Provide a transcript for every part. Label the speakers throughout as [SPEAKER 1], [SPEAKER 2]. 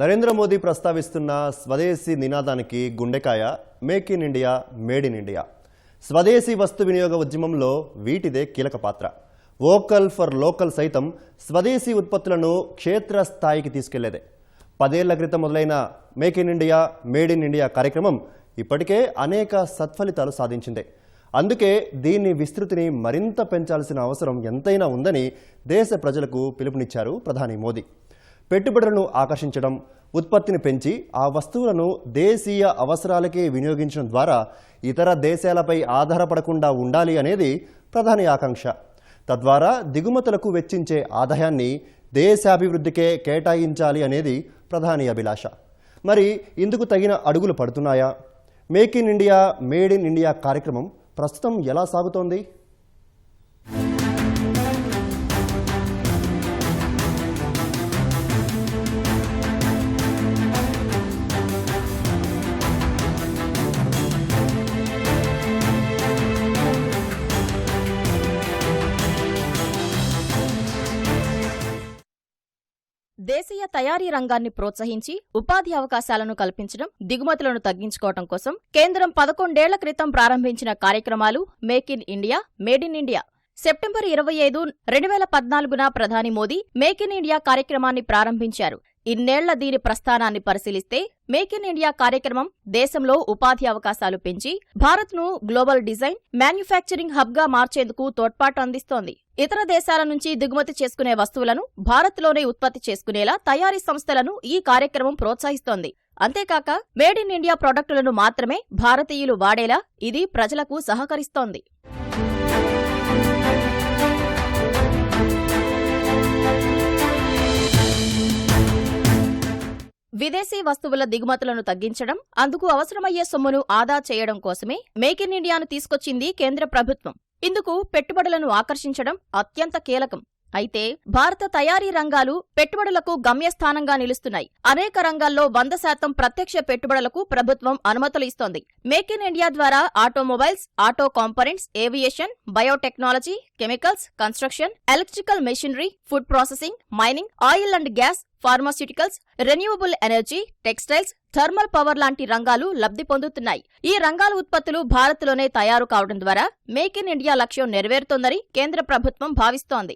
[SPEAKER 1] నరేంద్ర మోదీ ప్రస్తావిస్తున్న స్వదేశీ నినాదానికి గుండెకాయ make in India made in India. స్వదేశీ వస్తు వినియోగ ఉద్యమంలో వీటిదే కీలక పాత్ర. వోకల్ ఫర్ లోకల్ సైతం స్వదేశీ ఉత్పత్తులను క్షేత్రస్థాయికి తీసుకెళ్ళేదే. పదేళ్ళ క్రితం మొదలైన make in India made in India కార్యక్రమం ఇప్పటికే అనేక సత్ఫలితాలు సాధించిందే. అందుకే దీని విస్తృతిని మరింత పెంచాల్సిన అవసరం ఎంతైనా ఉందని దేశ ప్రజలకు పిలుపునిచ్చారు ప్రధాని మోదీ. పెట్టుబడులను ఆకర్షించడం ఉత్పత్తిని పెంచి ఆ వస్తువులను దేశీయ అవసరాలకే వినియోగించడం ద్వారా ఇతర దేశాలపై ఆధారపడకుండా ఉండాలి అనేది ప్రధాని ఆకాంక్ష. తద్వారా దిగుమతులకు వెచ్చించే ఆదాయాన్ని దేశాభివృద్ధికే కేటాయించాలి అనేది ప్రధాని అభిలాష. మరి ఇందుకు తగిన అడుగులు పడుతున్నాయా? Make in India made in India కార్యక్రమం ప్రస్తుతం ఎలా సాగుతోంది?
[SPEAKER 2] దేశీయ తయారీ రంగాన్ని ప్రోత్సహించి ఉపాధి అవకాశాలను కల్పించడం దిగుమతులను తగ్గించుకోవడం కోసం కేంద్రం పదకొండేళ్ళ క్రితం ప్రారంభించిన కార్యక్రమాలు make in India made in India. September ఇరవై ఐదు రెండు వేల పద్నాలుగున ప్రధాని మోదీ మేక్ ఇన్ ఇండియా కార్యక్రమాన్ని ప్రారంభించారు. ఇన్నేళ్ళ దీని ప్రస్థానాన్ని పరిశీలిస్తే మేక్ ఇన్ ఇండియా కార్యక్రమం దేశంలో ఉపాధి అవకాశాలు పెంచి భారత్ను గ్లోబల్ డిజైన్ మ్యానుఫ్యాక్చరింగ్ హబ్గా మార్చేందుకు తోడ్పాటు అందిస్తోంది. ఇతర దేశాల నుంచి దిగుమతి చేసుకునే వస్తువులను భారత్లోనే ఉత్పత్తి చేసుకునేలా తయారీ సంస్థలను ఈ కార్యక్రమం ప్రోత్సహిస్తోంది. అంతేకాక మేడ్ ఇన్ ఇండియా ప్రొడక్టులను మాత్రమే భారతీయులు వాడేలా ఇది ప్రజలకు సహకరిస్తోంది. విదేశీ వస్తువుల దిగుమతులను తగ్గించడం అందుకు అవసరమయ్యే సొమ్మును ఆదా చేయడం కోసమే మేక్ ఇన్ ఇండియాను తీసుకొచ్చింది కేంద్ర ప్రభుత్వం. ఇందుకు పెట్టుబడులను ఆకర్షించడం అత్యంత కీలకం. అయితే భారత తయారీ రంగాలు పెట్టుబడులకు గమ్యస్థానంగా నిలుస్తున్నాయి. అనేక రంగాల్లో వంద శాతం ప్రత్యక్ష పెట్టుబడులకు ప్రభుత్వం అనుమతులు ఇస్తోంది. మేక్ ఇన్ ఇండియా ద్వారా automobiles auto components aviation biotechnology chemicals construction electrical machinery food processing mining oil and gas pharmaceuticals renewable energy textiles thermal power లాంటి రంగాలు లబ్ధి పొందుతున్నాయి. ఈ రంగాల ఉత్పత్తులు భారత్లోనే తయారు కావడం ద్వారా మేక్ ఇన్ ఇండియా లక్ష్యం నెరవేరుతోందని కేంద్ర ప్రభుత్వం భావిస్తోంది.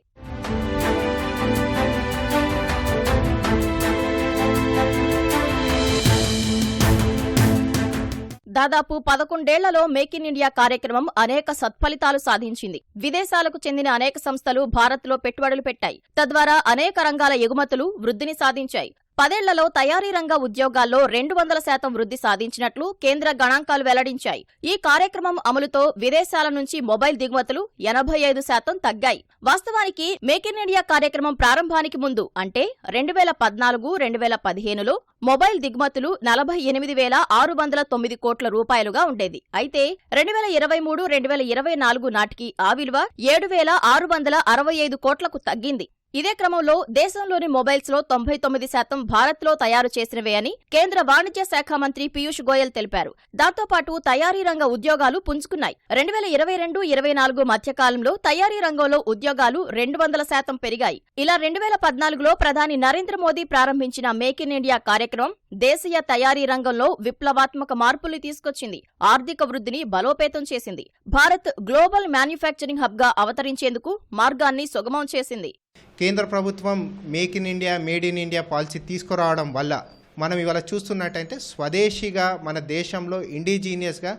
[SPEAKER 2] దాదాపు పదకొండేళ్ళలో మేక్ ఇన్ ఇండియా కార్యక్రమం అనేక సత్ఫలితాలు సాధించింది. విదేశాలకు చెందిన అనేక సంస్థలు భారత్లో పెట్టుబడులు పెట్టాయి. తద్వారా అనేక రంగాల ఎగుమతులు వృద్ధిని సాధించాయి. పదేళ్ళలో తయారీ రంగ ఉద్యోగాల్లో రెండు వందల శాతం వృద్ధి సాధించినట్లు కేంద్ర గణాంకాలు వెల్లడించాయి. ఈ కార్యక్రమం అమలుతో విదేశాల నుంచి మొబైల్ దిగుమతులు ఎనభై ఐదు శాతం తగ్గాయి. వాస్తవానికి మేక్ ఇన్ ఇండియా కార్యక్రమం ప్రారంభానికి ముందు అంటే రెండు వేల పద్నాలుగు రెండు వేల పదిహేనులో మొబైల్ దిగుమతులు నలభై ఎనిమిది వేల ఆరు వందల తొమ్మిది కోట్ల రూపాయలుగా ఉండేది. అయితే రెండు వేల ఇరవై మూడు రెండు వేల ఇరవై నాలుగు నాటికి ఆ విలువ ఏడు వేల ఆరు వందల అరవై ఐదు కోట్లకు తగ్గింది. ఇదే క్రమంలో దేశంలోని మొబైల్స్లో తొంభై తొమ్మిది శాతం భారత్లో తయారు చేసినవే అని కేంద్ర వాణిజ్య శాఖ మంత్రి పీయూష్ గోయల్ తెలిపారు. దాంతో పాటు తయారీ రంగ ఉద్యోగాలు పుంజుకున్నాయి. రెండు వేల ఇరవై రెండు ఇరవై నాలుగు మధ్యకాలంలో తయారీ రంగంలో ఉద్యోగాలు రెండు వందల శాతం పెరిగాయి. ఇలా రెండు వేల పద్నాలుగులో ప్రధాని నరేంద్ర మోదీ ప్రారంభించిన మేక్ ఇన్ ఇండియా కార్యక్రమం దేశీయ తయారీ రంగంలో విప్లవాత్మక మార్పులు తీసుకొచ్చింది. ఆర్థిక వృద్ధిని బలోపేతం చేసింది. భారత్ గ్లోబల్ మ్యానుఫ్యాక్చరింగ్ హబ్గా అవతరించేందుకు మార్గాన్ని సుగమం చేసింది.
[SPEAKER 3] కేంద్ర ప్రభుత్వం make in India made in India policy తీసుకురావడం వల్ల మనం ఇవాళ చూస్తున్నట్టయితే స్వదేశీగా మన దేశంలో ఇండిజీనియస్గా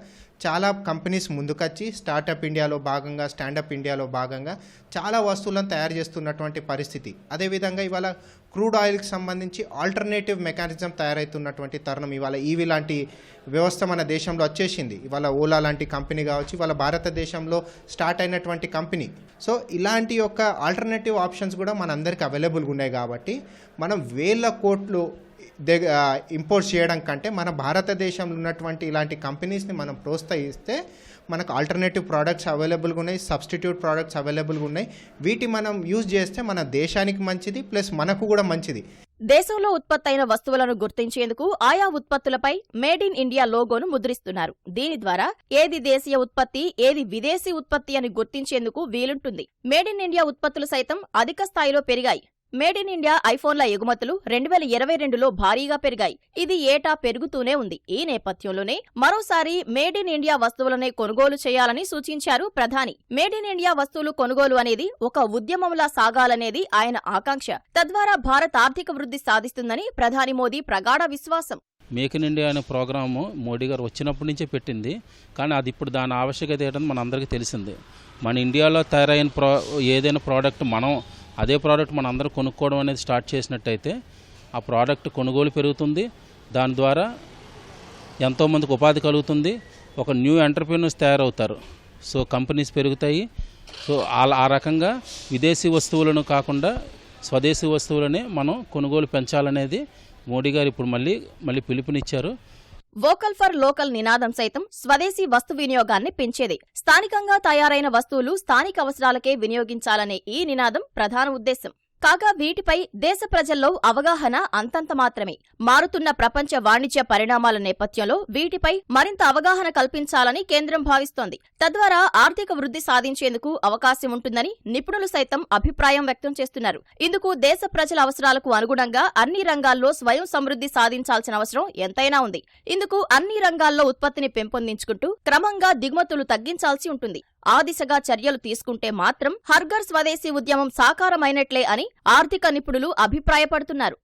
[SPEAKER 3] చాలా కంపెనీస్ ముందుకొచ్చి స్టార్టప్ ఇండియాలో భాగంగా స్టాండప్ ఇండియాలో భాగంగా చాలా వస్తువులను తయారు చేస్తున్నటువంటి పరిస్థితి. అదేవిధంగా ఇవాళ క్రూడ్ ఆయిల్కి సంబంధించి ఆల్టర్నేటివ్ మెకానిజం తయారవుతున్నటువంటి తరుణం ఇవాళ ఈవీ లాంటి వ్యవస్థ మన దేశంలో వచ్చేసింది. ఇవాళ ఓలా లాంటి కంపెనీ కావచ్చు ఇవాళ భారతదేశంలో స్టార్ట్ అయినటువంటి కంపెనీ. సో ఇలాంటి యొక్క ఆల్టర్నేటివ్ ఆప్షన్స్ కూడా మనందరికీ అవైలబుల్గా ఉన్నాయి కాబట్టి మనం వేల కోట్లు ఇంపోర్ట్ చేయడం కంటే మన భారతదేశంలో ఉన్నటువంటి ఇలాంటి కంపెనీస్ని మనం ప్రోత్సహిస్తే మనకు ఆల్టర్నేటివ్ ప్రోడక్ట్స్ అవైలబుల్గా ఉన్నాయి సబ్స్టిట్యూట్ ప్రోడక్ట్స్ అవైలబుల్గా ఉన్నాయి. వీటి మనం యూజ్ చేస్తే మన దేశానికి మంచిది ప్లస్ మనకు కూడా మంచిది.
[SPEAKER 2] దేశంలో ఉత్పత్తైన వస్తువులను గుర్తించేందుకు ఆయా ఉత్పత్తులపై మేడ్ ఇన్ ఇండియా లోగోను ముద్రిస్తున్నారు. దీని ద్వారా ఏది దేశీయ ఉత్పత్తి ఏది విదేశీ ఉత్పత్తి అని గుర్తించేందుకు వీలుంటుంది. మేడ్ ఇన్ ఇండియా ఉత్పత్తులు సైతం అధిక స్థాయిలో పెరిగాయి. మేడ్ ఇన్ ఇండియా ఐఫోన్ల ఎగుమతులు రెండు వేల ఇరవై రెండులో భారీగా పెరిగాయి. ఇది ఏటా పెరుగుతూనే ఉంది. ఈ నేపథ్యంలోనే మరోసారి మేడ్ ఇన్ ఇండియా వస్తువులనే కొనుగోలు చేయాలని సూచించారు ప్రధాని. మేడ్ ఇన్ ఇండియా వస్తువులు కొనుగోలు అనేది ఒక ఉద్యమంలా సాగాలనేది ఆయన ఆకాంక్ష. తద్వారా భారత్ ఆర్థిక వృద్ధి సాధిస్తుందని ప్రధాని మోదీ ప్రగాఢ విశ్వాసం.
[SPEAKER 4] మేక్ ఇన్ ఇండియా అనే ప్రోగ్రాము మోడీ గారు వచ్చినప్పటి నుంచే పెట్టింది. కానీ అది ఇప్పుడు దాని ఆవశ్యకత ఏంటని మన అందరికీ తెలిసింది. మన ఇండియాలో తయారైన ప్రో ఏదైనా ప్రోడక్ట్ మనం అదే ప్రోడక్ట్ మన అందరూ కొనుక్కోవడం అనేది స్టార్ట్ చేసినట్టయితే ఆ ప్రోడక్ట్ కొనుగోలు పెరుగుతుంది. దాని ద్వారా ఎంతోమందికి ఉపాధి కలుగుతుంది. ఒక న్యూ ఎంటర్ప్రీనర్స్ తయారవుతారు. సో కంపెనీస్ పెరుగుతాయి. సో అలా ఆ రకంగా విదేశీ వస్తువులను కాకుండా స్వదేశీ వస్తువులనే మనం కొనుగోలు పెంచాలనేది మోడీ గారు ఇప్పుడు మళ్ళీ మళ్ళీ పిలుపునిచ్చారు.
[SPEAKER 2] వోకల్ ఫర్ లోకల్ నినాదం సైతం స్వదేశీ వస్తు వినియోగాన్ని పెంచేదే. స్థానికంగా తయారైన వస్తువులు స్థానిక అవసరాలకే వినియోగించాలనే ఈ నినాదం ప్రధాన ఉద్దేశం. కాగా వీటిపై దేశ ప్రజల్లో అవగాహన అంతంత మాత్రమే. మారుతున్న ప్రపంచ వాణిజ్య పరిణామాల నేపథ్యంలో వీటిపై మరింత అవగాహన కల్పించాలని కేంద్రం భావిస్తోంది. తద్వారా ఆర్థిక వృద్ధి సాధించేందుకు అవకాశం ఉంటుందని నిపుణులు సైతం అభిప్రాయం వ్యక్తం చేస్తున్నారు. ఇందుకు దేశ ప్రజల అవసరాలకు అనుగుణంగా అన్ని రంగాల్లో స్వయం సమృద్ధి సాధించాల్సిన అవసరం ఎంతైనా ఉంది. ఇందుకు అన్ని రంగాల్లో ఉత్పత్తిని పెంపొందించుకుంటూ క్రమంగా దిగుమతులు తగ్గించాల్సి ఉంటుంది. ఆ దిశగా చర్యలు తీసుకుంటే మాత్రం హర్గర్ స్వదేశీ ఉద్యమం సాకారమైనట్లే అని ఆర్థిక నిపుణులు అభిప్రాయపడుతున్నారు.